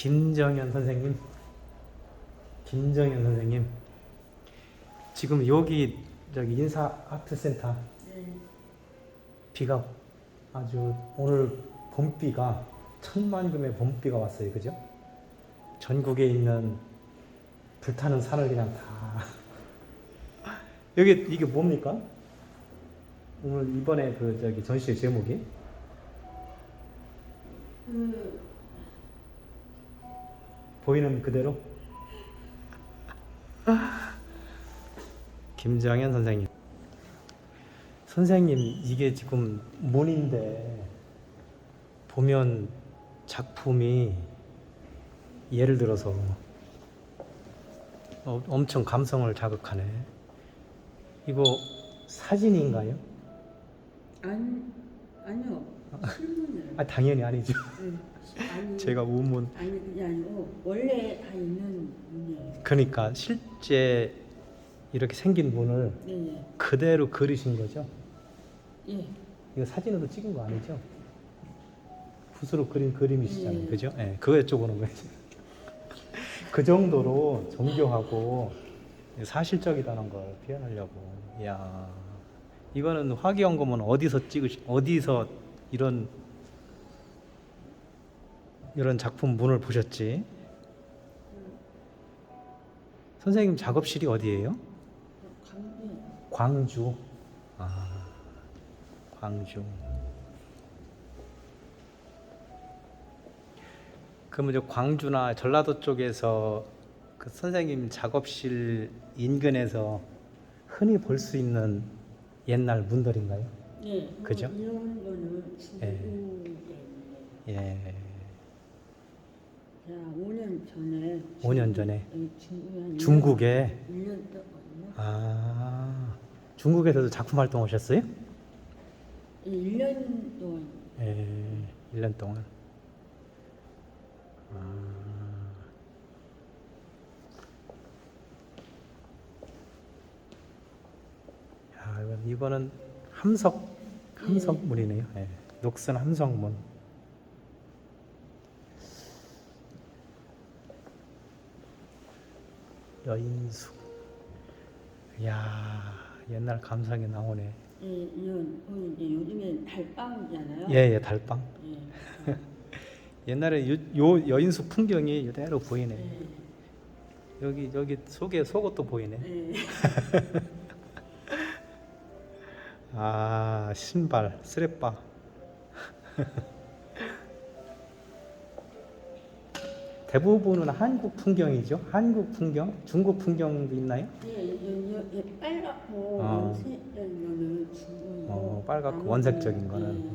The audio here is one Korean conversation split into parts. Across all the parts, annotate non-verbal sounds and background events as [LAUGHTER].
김정현 선생님, 김정현 선생님, 지금 여기 저기 인사 아트 센터 네. 비가 아주 오늘 봄비가 천만금의 봄비가 왔어요, 그죠? 전국에 있는 불타는 산을 그냥 다 [LAUGHS] 여기 이게 뭡니까? 오늘 이번에 그 저기 전시의 제목이 그 보이는 그대로 김정현 선생님 선생님 이게 지금 문인데 보면 작품이 예를 들어서 어, 엄청 감성을 자극하네 이거 사진인가요? 아니 아니요. 아 당연히 아니죠 네. 아니 제가 우문 아니 그게 아니고 원래 다 있는 문이에요. 그러니까 실제 이렇게 생긴 문을 네네 그대로 그리신 거죠? 예. 이거 사진으로 찍은 거 아니죠? 붓으로 그린 그림이시잖아요. 예. 그죠? 예, 그거 여쭤보는 거예요. [LAUGHS] 그 정도로 정교하고 사실적이다는 걸 표현하려고. 이야, 이거는 화기연금은 어디서 찍으시, 어디서 이런 이런 작품 문을 보셨지? 선생님 작업실이 어디예요? 광주. 아, 광주. 그러면 저 광주나 전라도 쪽에서 그 선생님 작업실 인근에서 흔히 볼 수 있는 옛날 문들인가요? 예. 그죠? 뭐 이런 거는 예. 중국에 예. 제가 5년 전에 5년 전에 중국에 한 중국에 1년 됐거든요. 아 중국에서도 작품 활동하셨어요? 1년 동안 예, 1년 동안. 아. 야, 이거는 함석, 함석문이네요. 예, 녹슨 함석문. 여인숙. 야 옛날 감성이 나오네. 예, 거의 이제 요즘에 달빵이잖아요. 예, 예, 달빵. 예. [LAUGHS] 옛날에 요, 요 여인숙 풍경이 이대로 보이네. 예. 여기 여기 속에 속옷도 보이네. 예. [LAUGHS] 아 신발, 스레빠. [LAUGHS] 대부분은 한국 풍경이죠. 한국 풍경, 중국 풍경도 있나요? 예, 여, 여, 예, 빨갛고 어. 원색 거는 중국이고 어, 빨갛고 원색적인 거는. 예. 예.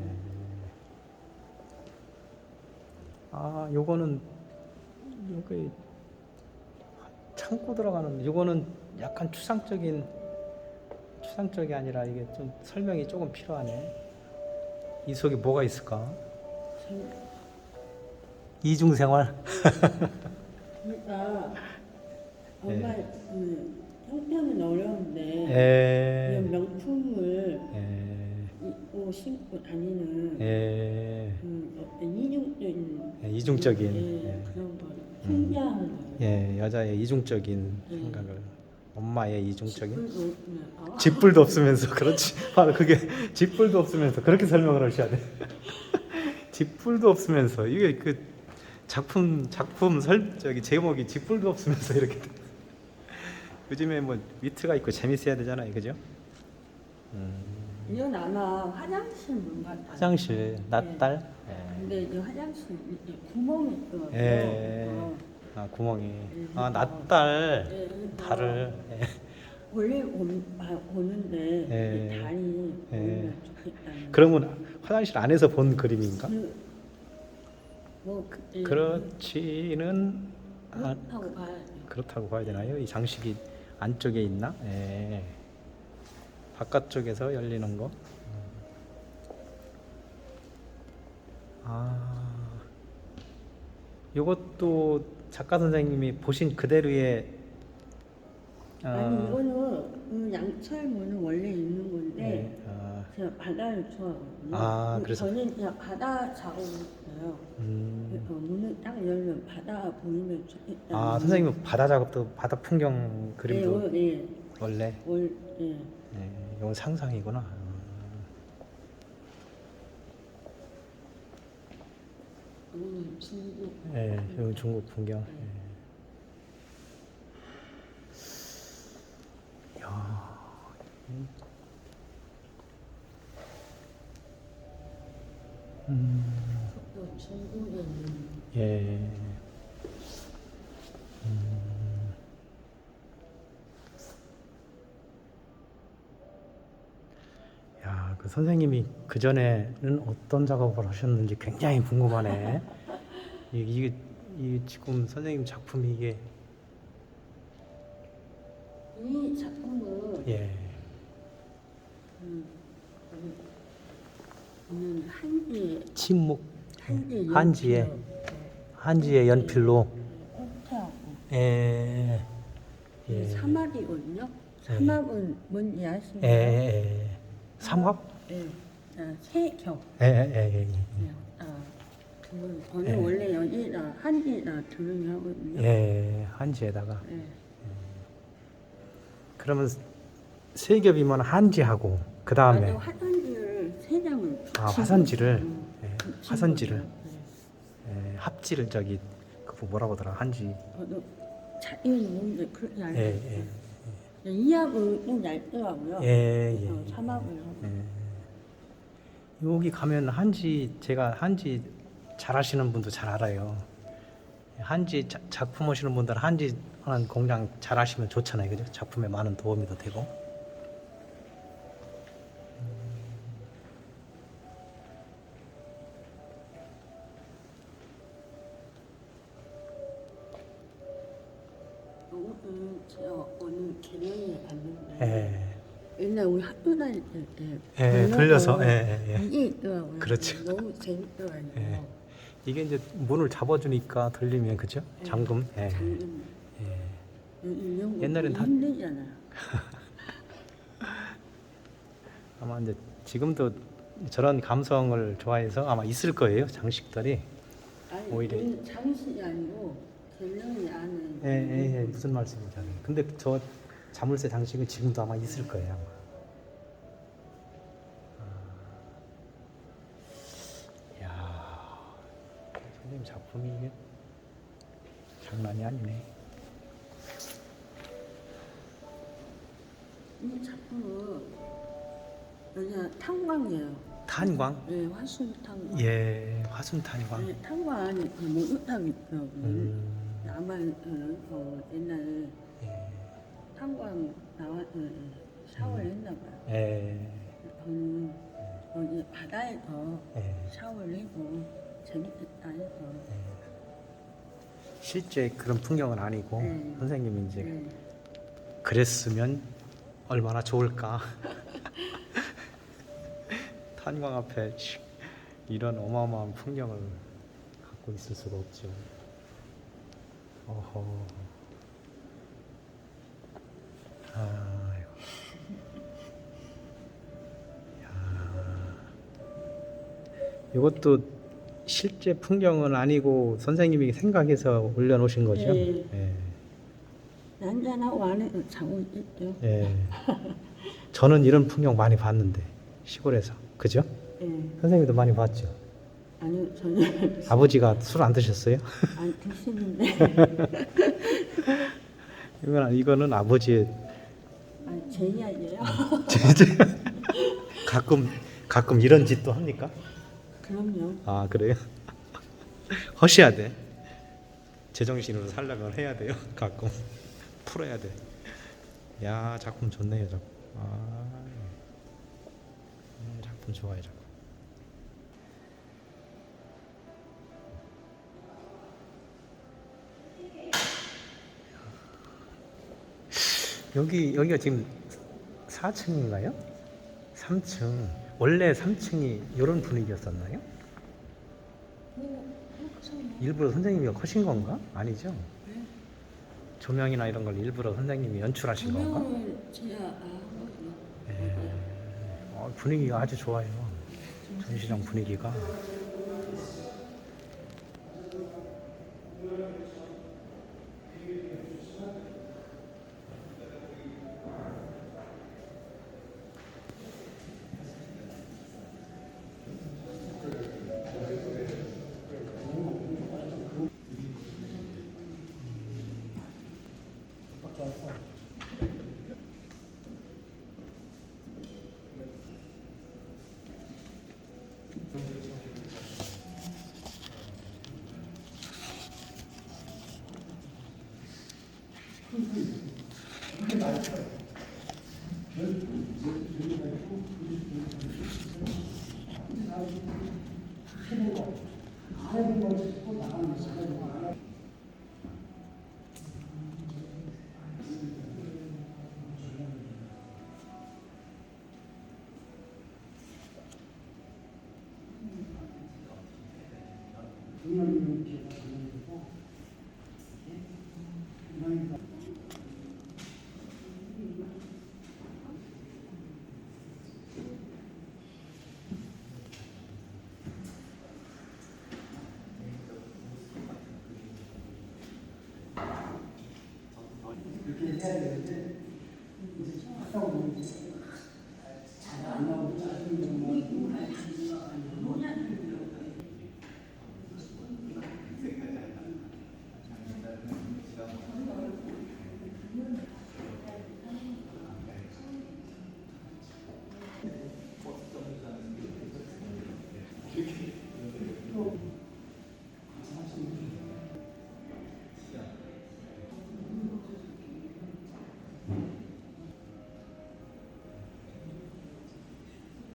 아, 요거는 여기 창고 들어가는 요거는 약간 추상적인 추상 적이 아니라 이게 좀 설명이 조금 필요하네. 이 속에 뭐가 있을까? 참, 이중생활. 그러니까 예. 정말 그 형편은 어려운데 에. 이런 명품을 에. 입고 신고 다니는 에. 그 어떤 이중적인 예, 이중적인. 예, 예. 그런 걸 풍자하는 거예요. 예, 여자의 이중적인 예. 생각을 엄마의 이중적인 그리고 짓불도 없으면서 그렇지. [LAUGHS] 바로 그게 짓불도 없으면서. 그렇게 설명을 하셔야 돼. [LAUGHS] 짓불도 없으면서. 이게 그 작품 작품 설 저기 제목이 짓불도 없으면서 이렇게 돼. [LAUGHS] 요즘에 뭐 위트가 있고 재밌어야 되잖아요. 그죠? 음, 이건 아마 화장실 문 같아요. 화장실 낫달? 근데 이제 화장실 이렇게 구멍이 있더라고요. 예. 어. 아 구멍이. 예, 아 낫달 예, 그래서 달을. 예. 원래 온, 아, 오는데 예. 이 달이 예. 오면 좋겠다는 그러면 화장실 안에서 본 그림인가 그, 뭐 그, 예, 그렇지는 아, 그렇다고 봐야. 그렇다고 봐야 되나요? 이 장식이 안쪽에 있나? 예. 바깥쪽에서 열리는 거. 아, 이것도 작가 선생님이 보신 그대로의 어, 아니 이거는 그 양철문은 원래 있는 건데 예, 아, 제가 바다를 좋아하거든요. 아, 그래서- 저는 그냥 바다 작업이에요. 음. 어, 문을 딱 열면 바다 보이면 좋겠다. 아 선생님은 바다 작업도 바다 풍경 그림도 네, 예, 원래 월, 예. 네, 이건 상상이구나. 오늘 중국. 예, 여기 중국 풍경. 예. 야, 음, 또 중국에 있는 예. 음. 야, 그 선생님이 그 전에는 어떤 작업을 하셨는지 굉장히 궁금하네. [LAUGHS] 이게, 이게, 지금 선생님 작품이 이게 이 작품은 예, 음, 음, 한지 침묵 한지 한지에 연필로, 한지의 연필로 꽃하고 예, 예, 삼합이거든요. 예. 삼합은 뭔지 예, 아십니까? 예, 삼합, 예. 아, 세 겹. 예, 예, 예, 예. 아, 그 저는 예. 원래 여기다 한지다 조용히 하거든요. 예, 한지에다가 예. 그러면 세 겹이면 한지하고 그 다음에 아주 화산지를 세 장을 아 음, 예, 화산지를 예. 예, 합지를 저기 그 뭐라고 하더라 한지 저도 자기는 뭔지 그렇게 알고 예, 있어요. 예, 이합은 좀 얇더라고요. 예, 예, 어, 예. 하고. 예. 여기 가면 한지 제가 한지 잘 하시는 분도 잘 알아요. 한지 자- 작품 하시는 분들 한지 하는 공장 잘 하시면 좋잖아요, 그죠? 작품에 많은 도움이 도 되고. 요거는 제가 어느 개명에 갔는데 예, 옛날 우리 학교 다닐 때 예, 돌려서 예, 예, 예. 이게 있더라고요. 그렇죠. 너무 재밌더라고요. 예. 이게 이제 문을 잡아주니까 들리면 그죠? 잠금. 예. 잠금. 예. 이런 거 옛날엔 다- 힘들잖아요. [LAUGHS] 아마 이제 지금도 저런 감성을 좋아해서 아마 있을 거예요 장식들이. 아니, 오히려- 오히려 장식이 아니고 개명이 안에 예, 예, 예. 무슨 말씀인지 알아요. 근데 저 자물쇠 장식은 지금도 아마 있을 거예요. 아마. 아. 야, 선생님 작품이 이게 장난이 아니네. 이 작품은 여기가 탄광이에요. 탄광? 네, 화순 탄광. 예, 화순 탄광. 네, 탄광 안에 그 목욕탕이 있더라고요. 음, 남한 어, 옛날에 예, 탄광 나와 어, 샤워를 했나 봐요. 예, 저는 여기 바다에서 예. 샤워를 해고 재밌겠다 해서 실제 그런 풍경은 아니고 네. 선생님이 이제 네. 그랬으면 얼마나 좋을까. [LAUGHS] 탄광 앞에 슉 이런 어마어마한 풍경을 갖고 있을 수가 없죠. 어허. 아이고. 야. 이것도 실제 풍경은 아니고 선생님이 생각해서 올려놓으신 거죠? 네. 예. 난자나고 안에 자고 있죠. 예. 저는 이런 풍경 많이 봤는데 시골에서 그죠? 예. 선생님도 많이 봤죠. 아니요, 저는 아버지가 술 안 드셨어요? 안 드시는데 [LAUGHS] 이거는 이거는 아버지의 아, 제 이야기예요. [LAUGHS] 가끔 가끔 이런 짓도 합니까? 그럼요. 아 그래요? [LAUGHS] 하셔야 돼. 제정신으로 살려면 해야 돼요. 가끔 풀어야 돼. 야 작품 좋네요. 작품. 아 음, 작품 좋아요. 작품. 여기 여기가 지금 4층인가요? 3층. 원래 3층이 이런 분위기였었나요? 일부러 선생님이 하신 건가? 아니죠? 조명이나 이런 걸 일부러 선생님이 연출하신 건가? 아. 예. 어, 분위기가 아주 좋아요. 전시장 분위기가. Thank you.